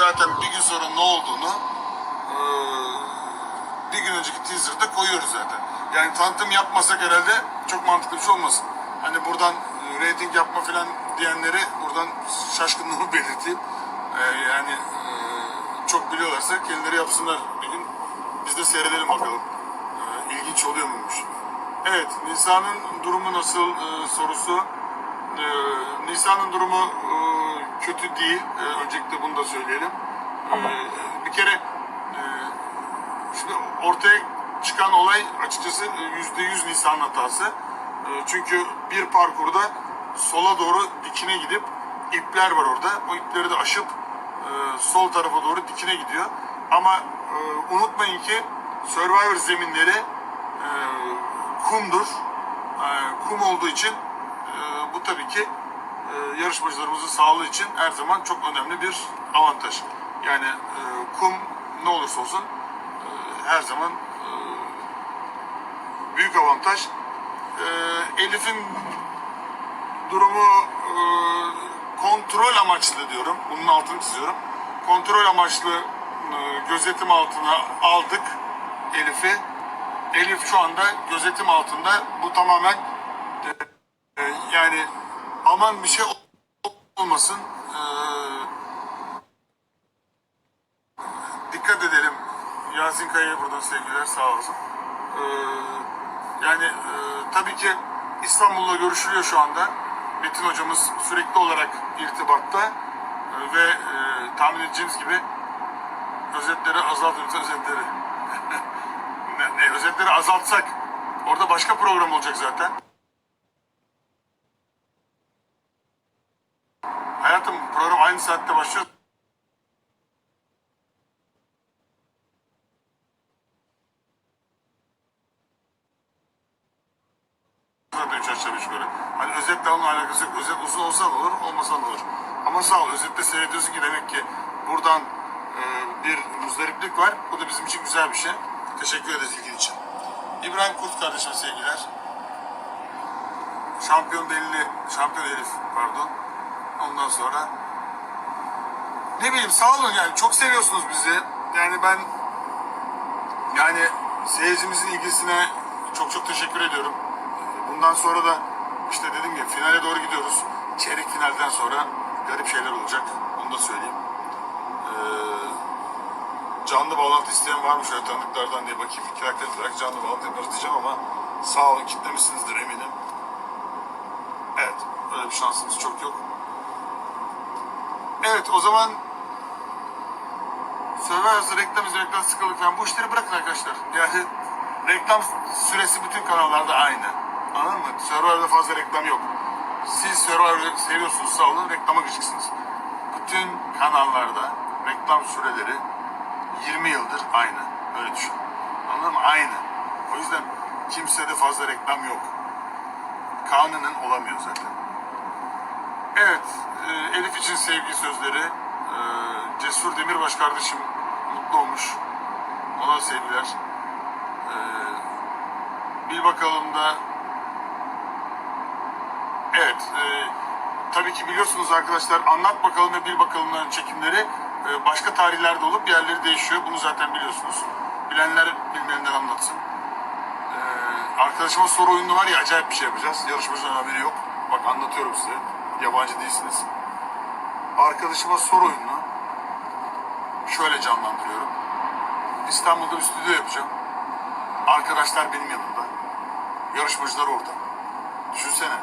zaten bir gün sonra ne olduğunu e, bir gün önceki teaser'da koyuyoruz zaten. Yani tanıtım yapmasak herhalde çok mantıklı bir şey olmasın. Hani buradan e, reyting yapma falan diyenleri buradan şaşkınlığımı belirteyim. E, yani e, çok biliyorlarsa kendileri yapsınlar bir gün. Biz de seyredelim bakalım. E, ilginç oluyor muymuş? Evet, Nisa'nın durumu nasıl e, sorusu. E, Nisa'nın durumu e, kötü değil. E, öncelikle bunu da söyleyelim. E, bir kere e, Şimdi ortaya çıkan olay açıkçası e, yüzde yüz Nisan hatası. E, Çünkü bir parkurda sola doğru dikine gidip ipler var orada. O ipleri de aşıp e, sol tarafa doğru dikine gidiyor. Ama e, unutmayın ki Survivor zeminleri e, kumdur. E, Kum olduğu için e, bu tabii ki e, yarışmacılarımızın sağlığı için her zaman çok önemli bir avantaj. Yani e, kum ne olursa olsun her zaman e, büyük avantaj. E, Elif'in durumu e, kontrol amaçlı diyorum. Bunun altını çiziyorum. Kontrol amaçlı e, gözetim altına aldık Elif'i. Elif şu anda gözetim altında. Bu tamamen e, e, yani aman bir şey olmasın. E, dikkat edelim. Yasin Kaya'ya buradan sevgiler sağ olsun. Ee, yani e, tabii ki İstanbul'la görüşülüyor şu anda. Metin hocamız sürekli olarak irtibatta Ee, ve e, tahmin edeceğiniz gibi özetleri azaltıyoruz özetleri. ne, ne, özetleri azaltsak orada başka program olacak zaten. Program aynı saatte başlıyor. Zaten üç aşağı beş yukarı. Hani özetle onunla alakası yok. Özet uzun olsa da olur, olmasa da olur. Ama sağ ol, özetle seyrediyorsun ki demek ki buradan e, bir muzdariplik var. Bu da bizim için güzel bir şey. Teşekkür ederiz ilgin için. İbrahim Kurt kardeşime sevgiler. Şampiyon belli, şampiyon Elif pardon. Ondan sonra ne bileyim sağ olun yani çok seviyorsunuz bizi. Yani ben yani seyircimizin ilgisine çok çok teşekkür ediyorum. Bundan sonra da işte dedim ya finale doğru gidiyoruz. Çeyrek finalden sonra garip şeyler olacak. Onu da söyleyeyim. Ee, canlı bağlantı isteyen var mı şöyle tanıdıklardan diye bakayım. Dakika olarak canlı bağlantı yaparız diyeceğim ama sağ olun kitlemişsinizdir eminim. Evet öyle bir şansımız çok yok. Evet o zaman Survivor'da reklam izlemekten sıkıldık falan. Bu işleri bırakın arkadaşlar. Yani reklam süresi bütün kanallarda aynı. Anladın mı? Survivor'da fazla reklam yok. Siz Survivor'ı seviyorsunuz sağ olun reklama gıcıksınız. Bütün kanallarda reklam süreleri 20 yıldır aynı. Öyle düşün. Anladın mı? Aynı. O yüzden kimsede fazla reklam yok. Kanunen olamıyor zaten. Evet, e, Elif için sevgi sözleri. E, Cesur Demirbaş kardeşim mutlu olmuş. Ona sevgiler. E, bil bakalım da Evet, e, tabii ki biliyorsunuz arkadaşlar anlat bakalım ve bil bakalımların çekimleri e, başka tarihlerde olup yerleri değişiyor. Bunu zaten biliyorsunuz. Bilenler bilmeyenler anlatsın. Ee, arkadaşıma soru oyunu var ya acayip bir şey yapacağız. Yarışmacıların haberi yok. Bak anlatıyorum size. Yabancı değilsiniz. Arkadaşıma soru oyununu şöyle canlandırıyorum. İstanbul'da bir stüdyo yapacağım. Arkadaşlar benim yanımda. Yarışmacılar orada. Düşünsene.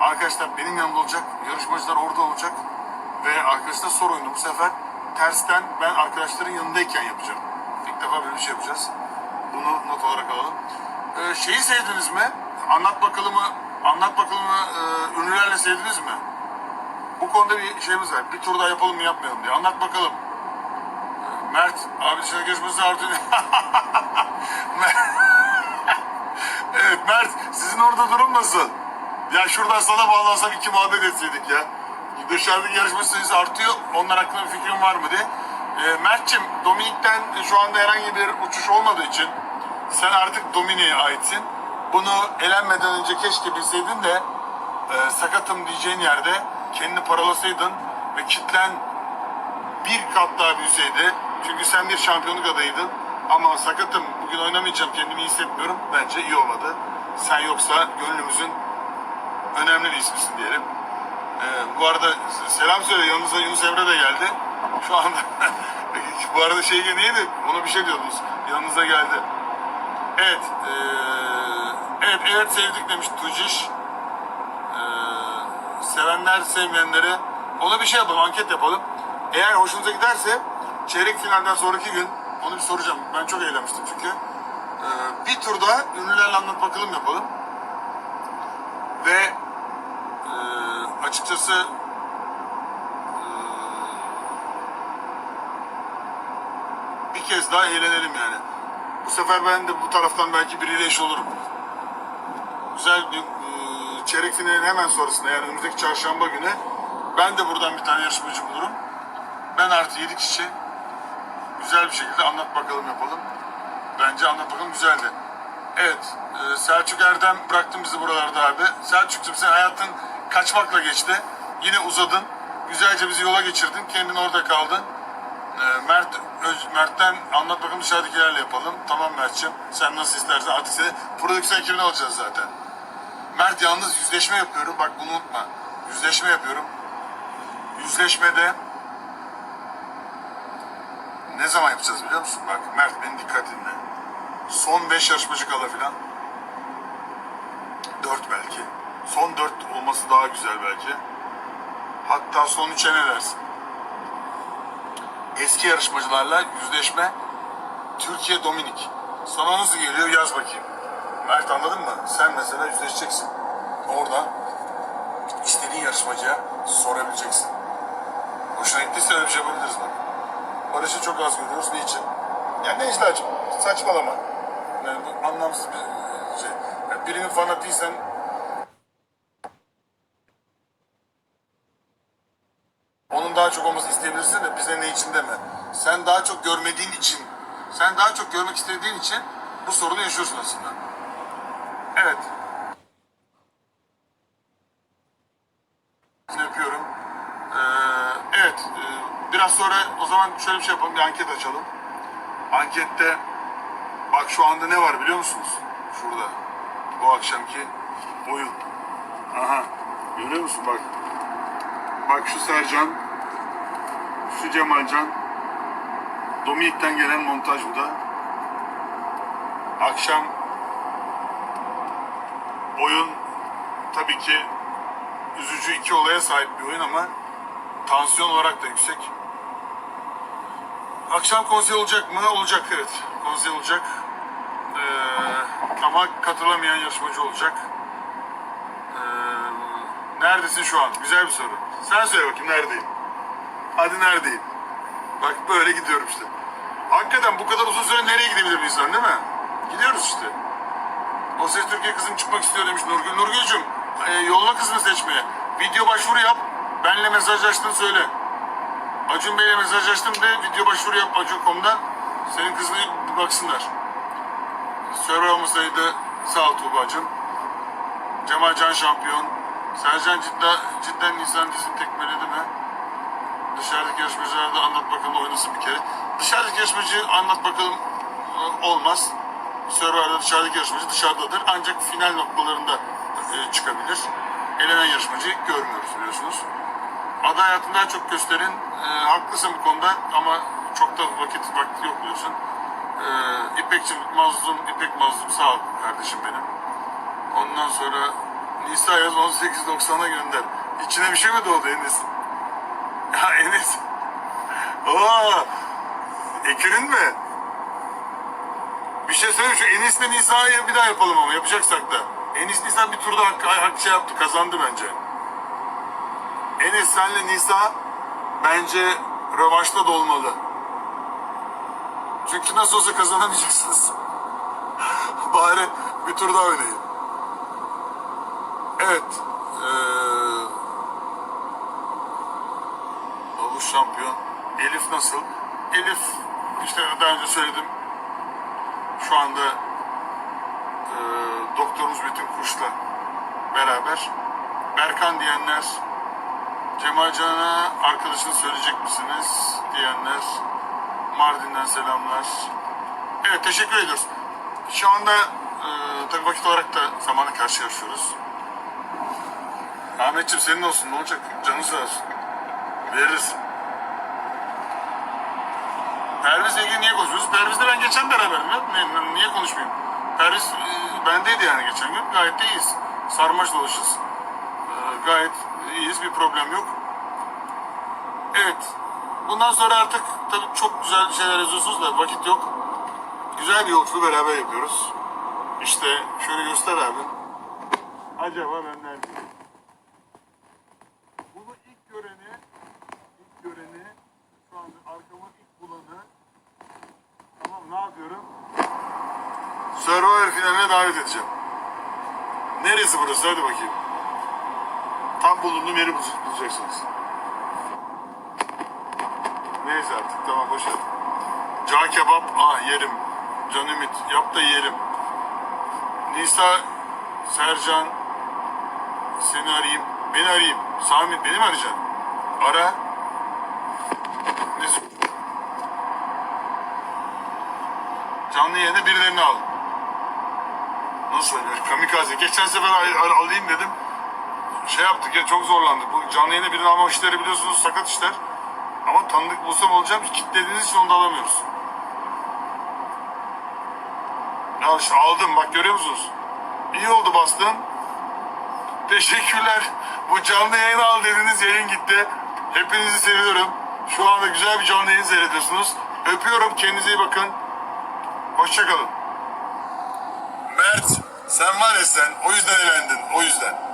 Arkadaşlar benim yanımda olacak. Yarışmacılar orada olacak. Ve arkadaşlar soru oyunu bu sefer tersten ben arkadaşların yanındayken yapacağım. İlk defa böyle bir şey yapacağız. Bunu not olarak alalım. Ee, şeyi sevdiniz mi? Anlat bakalımı, anlat bakalımı e, ünlülerle sevdiniz mi? Bu konuda bir şeyimiz var. Bir tur daha yapalım mı yapmayalım diye. Anlat bakalım. Mert, abi dışarı görüşmesi artık. evet Mert, sizin orada durum nasıl? Ya şuradan sana bağlansam iki muhabbet etseydik ya. Dışarıdaki yarışma sayısı artıyor. Onlar hakkında bir fikrin var mı diye. Ee, Mert'cim, Dominik'ten şu anda herhangi bir uçuş olmadığı için sen artık Dominik'e aitsin. Bunu elenmeden önce keşke bilseydin de e, sakatım diyeceğin yerde kendini paralasaydın ve kitlen bir kat daha büyüseydi. Çünkü sen bir şampiyonluk adayıydın. Ama sakatım bugün oynamayacağım kendimi hissetmiyorum. Bence iyi olmadı. Sen yoksa gönlümüzün önemli bir ismisin diyelim. Ee, bu arada selam söyle yanımıza Yunus Emre de geldi. Şu anda bu arada şey neydi? Ona bir şey diyordunuz. Yanınıza geldi. Evet. eee, evet evet sevdik demiş Tuciş. Eee, sevenler sevmeyenlere ona bir şey yapalım anket yapalım. Eğer hoşunuza giderse çeyrek finalden sonraki gün onu bir soracağım. Ben çok eğlenmiştim çünkü. Eee, bir turda ünlülerle anlat bakalım yapalım. Ve eee, açıkçası eee, bir kez daha eğlenelim yani. Bu sefer ben de bu taraftan belki biriyle eş olurum. Güzel bir eee, çeyrek finalin hemen sonrasında yani önümüzdeki çarşamba günü ben de buradan bir tane yarışmacı bulurum. Ben artı yedi kişi güzel bir şekilde anlat bakalım yapalım. Bence anlat bakalım güzeldi. Evet, e, Selçuk Erdem bıraktın bizi buralarda abi. Selçuk'cum sen hayatın kaçmakla geçti. Yine uzadın. Güzelce bizi yola geçirdin. Kendin orada kaldın. E, Mert, Öz- Mert'ten anlat bakalım dışarıdakilerle yapalım. Tamam Mert'ciğim. Sen nasıl istersen. Artık seni prodüksiyon ekibine alacağız zaten. Mert yalnız yüzleşme yapıyorum. Bak bunu unutma. Yüzleşme yapıyorum. Yüzleşmede ne zaman yapacağız biliyor musun? Bak Mert beni dikkat dinle. Son 5 yarışmacı kala filan. 4 belki. Son 4 olması daha güzel belki. Hatta son 3'e ne dersin? Eski yarışmacılarla yüzleşme Türkiye Dominik. Sana nasıl geliyor yaz bakayım. Mert anladın mı? Sen mesela yüzleşeceksin. Orada istediğin yarışmacıya sorabileceksin. Hoşuna gittiyse öyle bir şey yapabiliriz bak. Barış'ı çok az görüyoruz. Niçin? Ya Necla'cığım saçmalama. Yani bu anlamsız bir şey. Yani birinin fanatıysan onun daha çok olmasını isteyebilirsin de bize ne için deme. Sen daha çok görmediğin için, sen daha çok görmek istediğin için bu sorunu yaşıyorsun aslında. Evet. Seni öpüyorum. Ee, evet, e, biraz sonra o zaman şöyle bir şey yapalım, bir anket açalım. Ankette bak şu anda ne var biliyor musunuz? Şurada. Bu akşamki oyun. Aha. Görüyor musun bak. Bak şu Sercan, şu Cemalcan, Dominik'ten gelen montaj bu da. Akşam oyun tabii ki üzücü iki olaya sahip bir oyun ama tansiyon olarak da yüksek. Akşam konsey olacak mı? Olacak evet. Konsey olacak. Ee, ama katılamayan yarışmacı olacak. Ee, neredesin şu an? Güzel bir soru. Sen söyle bakayım neredeyim? Hadi neredeyim? Bak böyle gidiyorum işte. Hakikaten bu kadar uzun süre nereye gidebilir bir insan değil mi? Gidiyoruz işte. O Ses Türkiye kızım çıkmak istiyor demiş Nurgül. Nurgül'cüm e, yolla kızını seçmeye. Video başvuru yap. Benle mesajlaştın söyle. Acun Bey'le mesajlaştım de video başvuru yap Acun.com'da. Senin kızına bir baksınlar. Server olmasaydı sağ ol Tuğba'cığım. Cemal Can şampiyon. Sercan cidden, cidden Nisan dizini tekmeledi mi? Dışarıdaki yarışmacılar da anlat bakalım oynasın bir kere. Dışarıdaki yarışmacı anlat bakalım e, olmaz. Survivor'da dışarıdaki yarışmacı dışarıdadır. Ancak final noktalarında e, çıkabilir. Elenen yarışmacıyı görmüyoruz biliyorsunuz. Aday hayatını daha çok gösterin. E, haklısın bu konuda ama çok da vakit vakti yok biliyorsun. E, İpekçi Mazlum, İpek Mazlum sağ ol kardeşim benim. Ondan sonra Nisa yaz 18.90'a gönder. İçine bir şey mi doğdu Enes? Ya Enes. Oo, Ekür'ün mü? Bir şey söyleyeyim şu Enis'le Nisa'yı bir daha yapalım ama yapacaksak da. Enis Nisa bir turda hak, hak şey yaptı kazandı bence. Enes senle Nisa bence rövaşta da olmalı. Çünkü nasıl olsa kazanamayacaksınız. Bari bir tur daha oynayın. Evet. Ee, şampiyon. Elif nasıl? Elif işte daha önce söyledim. Şu anda e, doktorumuz Metin Kuş'la beraber Berkan diyenler Cemal Can'a arkadaşını söyleyecek misiniz diyenler. Mardin'den selamlar. Evet teşekkür ediyoruz. Şu anda e, tabii vakit olarak da zamanı karşı yarışıyoruz. Ahmetciğim senin olsun ne olacak? Canın sağ olsun. Veririz. Perviz'le ilgili niye konuşuyoruz? Perviz'le ben geçen beraberdim ya. Niye konuşmayayım? Perviz e, bendeydi yani geçen gün. Gayet de iyiyiz. Sarmaş dolaşırız. Gayet iyiyiz. Bir problem yok. Evet. Bundan sonra artık tabii çok güzel şeyler yazıyorsunuz da vakit yok. Güzel bir yolculuğu beraber yapıyoruz. İşte şöyle göster abi. Acaba ben neredeyim? Bunu ilk göreni, ilk göreni, şu anda arkamı ilk bulanı, tamam ne yapıyorum? Survivor finaline davet edeceğim. Neresi burası? Hadi bakayım. Tam bulunduğum yeri bul- bulacaksınız. Neyse artık tamam boş ver. Cağ kebap, ah yerim. Can Ümit, yap da yiyelim. Nisa, Sercan, seni arayayım. Beni arayayım. Sami beni mi arayacaksın? Ara. Neyse. Canlı yayında birilerini al. Nasıl? Kamikaze. Geçen sefer al- al- alayım dedim. Şey yaptık ya çok zorlandık. Bu canlı yayında birini alma işleri biliyorsunuz sakat işler. Ama tanıdık bulsam olacağım ki kitlediğiniz için onu da alamıyoruz. Ya işte aldım bak görüyor musunuz? İyi oldu bastın. Teşekkürler. Bu canlı yayın al dediniz yayın gitti. Hepinizi seviyorum. Şu anda güzel bir canlı yayın seyrediyorsunuz. Öpüyorum kendinize iyi bakın. Hoşçakalın. Mert sen var ya sen o yüzden elendin o yüzden.